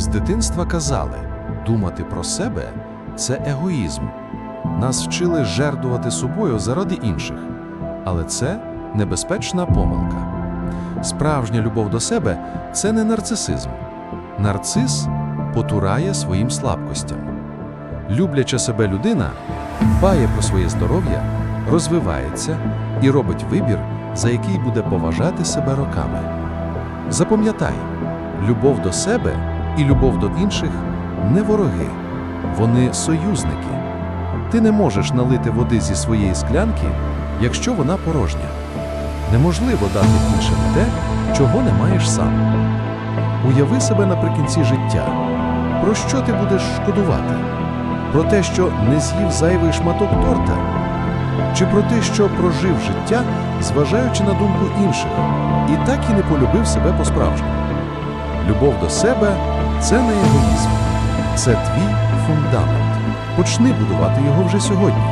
З дитинства казали, думати про себе це егоїзм. Нас вчили жертвувати собою заради інших. Але це небезпечна помилка. Справжня любов до себе це не нарцисизм. Нарцис потурає своїм слабкостям. Любляча себе людина дбає про своє здоров'я, розвивається і робить вибір, за який буде поважати себе роками. Запам'ятай, любов до себе і любов до інших не вороги, вони союзники. Ти не можеш налити води зі своєї склянки, якщо вона порожня. Неможливо дати іншим те, чого не маєш сам. Уяви себе наприкінці життя. Про що ти будеш шкодувати? Про те, що не з'їв зайвий шматок торта? Чи про те, що прожив життя, зважаючи на думку інших, і так і не полюбив себе по-справжньому? Любов до себе це не егоїзм, це твій фундамент. Почни будувати його вже сьогодні.